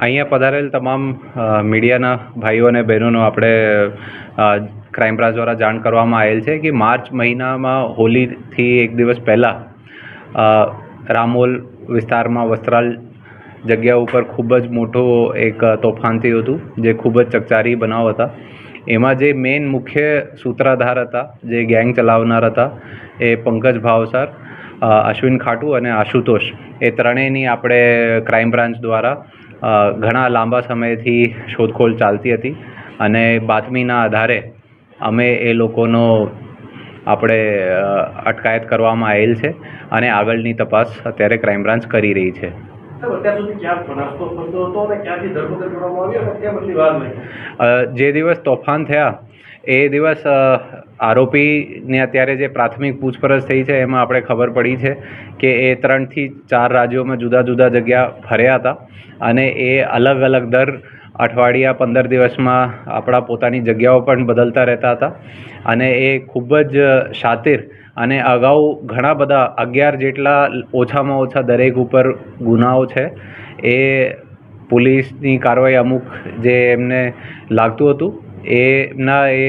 અહીંયા પધારેલ તમામ મીડિયાના ભાઈઓ અને બહેનોનો આપણે ક્રાઇમ બ્રાન્ચ દ્વારા જાણ કરવામાં આવેલ છે કે માર્ચ મહિનામાં હોલીથી એક દિવસ પહેલાં રામોલ વિસ્તારમાં વસ્ત્રાલ જગ્યા ઉપર ખૂબ જ મોટો એક તોફાન થયું હતું, જે ખૂબ જ ચકચારી બનાવ હતા. એમાં જે મેઇન મુખ્ય સૂત્રાધાર હતા, જે ગેંગ ચલાવનાર હતા, એ પંકજ ભાવસાર અશ્વિન ખાટુ અને આશુતોષ. એ ત્રણેયની આપણે ક્રાઇમ બ્રાન્ચ દ્વારા ઘણા લાંબા સમયથી શોધખોળ ચાલતી હતી અને બાતમીના આધારે અમે એ લોકોનો આપણે અટકાયત કરવામાં આવેલ છે અને આગળની તપાસ અત્યારે ક્રાઇમ બ્રાન્ચ કરી રહી છે. જે દિવસ તોફાન થયા એ દિવસ આરોપીને અત્યારે જે પ્રાથમિક પૂછપરછ થઈ છે, એમાં આપણે ખબર પડી છે કે એ ત્રણથી ચાર રાજ્યોમાં જુદા જુદા જગ્યા ફર્યા હતા અને એ અલગ અલગ દર અઠવાડિયા પંદર દિવસમાં આપણા પોતાની જગ્યાઓ પણ બદલતા રહેતા હતા અને એ ખૂબ જ શાતિર અને અગાઉ ઘણા બધા અગિયાર જેટલા ઓછામાં ઓછા દરેક ઉપર ગુનાઓ છે. એ પોલીસની કાર્યવાહી અમુક જે એમને લાગતું હતું એમના એ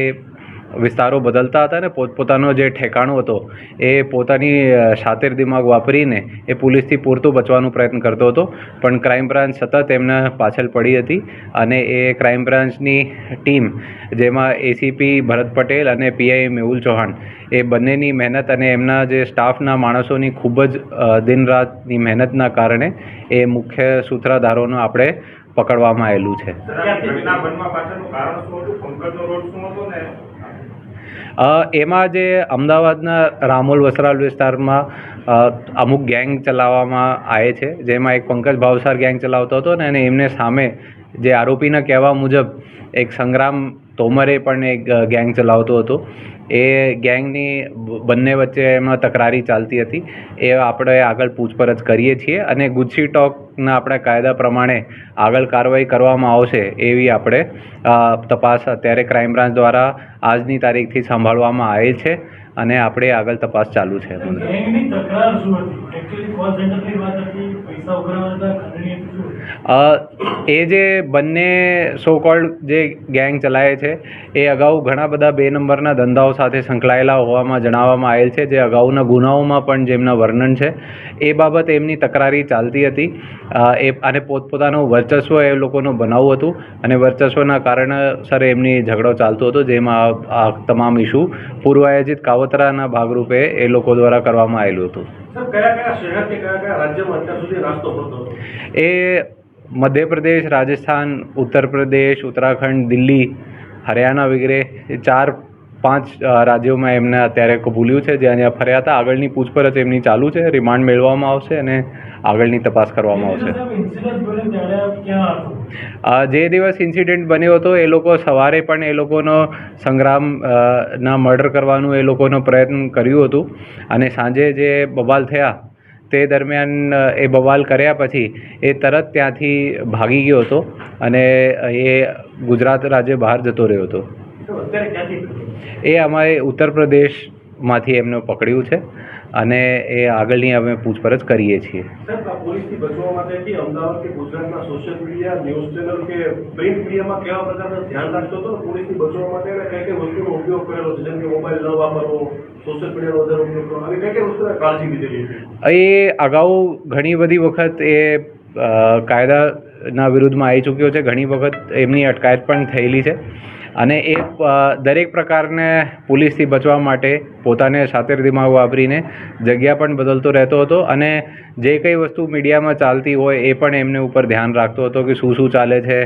વિસ્તારો બદલતા હતા ને પોતપોતાનો જે ઠેકાણો હતો, એ પોતાની શાતિર દિમાગ વાપરીને એ પોલીસથી પૂરતું બચવાનો પ્રયત્ન કરતો હતો. પણ ક્રાઇમ બ્રાન્ચ સતત એમના પાછળ પડી હતી અને એ ક્રાઇમ બ્રાન્ચની ટીમ, જેમાં એસીપી ભરત પટેલ અને પીઆઈ મેહુલ ચૌહાણ, એ બંનેની મહેનત અને એમના જે સ્ટાફના માણસોની ખૂબ જ દિન રાતની મહેનતના કારણે એ મુખ્ય સૂત્રધારોનો આપણે પકડવામાં આવેલું છે. એમાં જે અમદાવાદના રામોલ વસરાલ વિસ્તારમાં અમુક ગેંગ ચલાવવામાં આવે છે. જેમાં એક પંકજ ભાવસાર ગેંગ ચલાવતો હતો ને અને એમને સામે જે આરોપીના કહેવા મુજબ એક સંગ્રામ તોમરે પણ એક ગેંગ ચલાવતો હતો. એ ગેંગની બંને વચ્ચે એમાં તકરારી ચાલતી હતી. એ આપણે આગળ પૂછપરછ કરીએ છીએ અને ગુજસી ટોકના આપણા કાયદા પ્રમાણે આગળ કાર્યવાહી કરવામાં આવશે એવી આપણે તપાસ અત્યારે ક્રાઇમ બ્રાન્ચ દ્વારા આજની તારીખથી સંભાળવામાં આવેલ છે. અને આપણે આગળ તપાસ ચાલુ છે. એ જે બંને સો કોલ્ડ જે ગેંગ ચલાવે છે એ અગાઉ ઘણા બધા બે નંબરના ધંધાઓ સાથે સંકળાયેલા હોવામાં જણાવવામાં આવેલ છે જે અગાઉના ગુનાઓમાં પણ જેમના વર્ણન છે એ બાબત એમની તકરારી ચાલતી હતી. એ અને પોતપોતાનું વર્ચસ્વ એ લોકોનું બનાવવું હતું અને વર્ચસ્વના કારણસર એમની ઝઘડો ચાલતો હતો જેમાં આ તમામ ઇસ્યુ પૂર્વ આયોજિત કાવતરાના ભાગરૂપે એ લોકો દ્વારા કરવામાં આવેલું હતું. એ મધ્યપ્રદેશ રાજસ્થાન ઉત્તર પ્રદેશ ઉત્તરાખંડ દિલ્હી હરિયાણા વગેરે ચાર પાંચ રાજ્યોમાં એમને અત્યારે કબૂલ્યું છે. જ્યાં જ્યાં ફર્યા હતા, આગળની પૂછપરછ એમની ચાલુ છે. રિમાન્ડ મેળવવામાં આવશે અને આગળની તપાસ કરવામાં આવશે. જે દિવસ ઇન્સિડન્ટ બન્યો હતો, એ લોકો સવારે પણ એ લોકોનો સંગ્રામ ના મર્ડર કરવાનું એ લોકોનો પ્રયત્ન કર્યું હતું. અને સાંજે જે બવાલ થયા, તે દરમિયાન એ બવાલ કર્યા પછી એ તરત ત્યાંથી ભાગી ગયો હતો અને એ ગુજરાત રાજ્ય બહાર જતો રહ્યો હતો. એ અમારે ઉત્તર પ્રદેશમાંથી એમને પકડ્યું છે અને એ આગળની અમે પૂછપરછ કરીએ છીએ. એ અગાઉ ઘણી બધી વખત એ કાયદાના વિરુદ્ધમાં આવી ચૂક્યો છે. ઘણી વખત એમની અટકાયત પણ થયેલી છે. અને એ દરેક પ્રકારને પોલીસથી બચવા માટે પોતાને શાતિર દિમાગ વાપરીને જગ્યા પણ બદલતો રહેતો હતો અને જે કંઈ વસ્તુ મીડિયામાં ચાલતી હોય એ પણ એમને ઉપર ધ્યાન રાખતો હતો કે શું શું ચાલે છે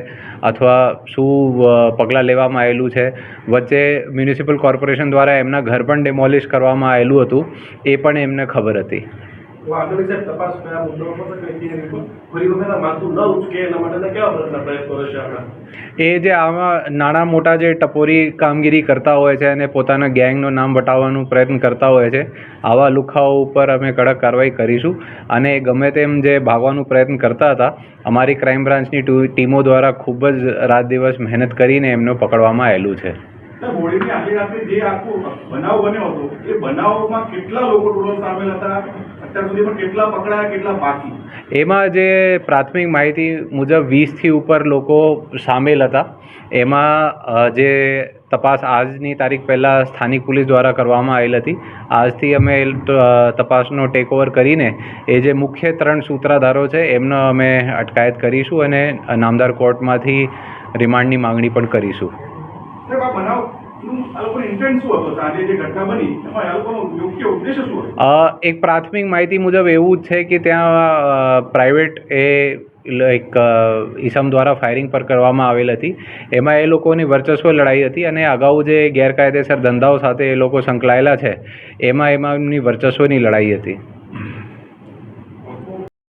અથવા શું પગલાં લેવામાં આવેલું છે. વચ્ચે મ્યુનિસિપલ કોર્પોરેશન દ્વારા એમના ઘર પણ ડેમોલિશ કરવામાં આવેલું હતું, એ પણ એમને ખબર હતી. એ જે આમાં નાના મોટા જે ટપોરી કામગીરી કરતા હોય છે અને પોતાના ગેંગનું નામ બતાવવાનું પ્રયત્ન કરતા હોય છે, આવા લુખાઓ ઉપર અમે કડક કાર્યવાહી કરીશું. અને ગમે તેમ જે ભાગવાનું પ્રયત્ન કરતા હતા, અમારી ક્રાઇમ બ્રાન્ચની ટીમો દ્વારા ખૂબ જ રાત દિવસ મહેનત કરીને એમને પકડવામાં આવેલું છે. હોળીની આખી રાત્રે જે આખો બનાવ બન્યો હતો, એ બનાવમાં કેટલા લોકો ટોટલ સામેલ હતા? એમાં જે પ્રાથમિક માહિતી મુજબ વીસથી ઉપર લોકો સામેલ હતા. એમાં જે તપાસ આજની તારીખ પહેલાં સ્થાનિક પોલીસ દ્વારા કરવામાં આવેલ હતી. આજથી અમે તપાસનો ટેકઓવર કરીને એ જે મુખ્ય ત્રણ સૂત્રાધારો છે, એમનો અમે અટકાયત કરીશું અને નામદાર કોર્ટમાંથી રિમાન્ડની માંગણી પણ કરીશું. એક પ્રાથમિક માહિતી મુજબ એવું છે કે ત્યાં પ્રાઇવેટ એ એક ઈસમ દ્વારા ફાયરિંગ પર કરવામાં આવેલ હતી. એમાં એ લોકોની વર્ચસ્વ લડાઈ હતી અને અગાઉ જે ગેરકાયદેસર ધંધાઓ સાથે એ લોકો સંકળાયેલા છે એમાં એમાં એમની વર્ચસ્વની લડાઈ હતી.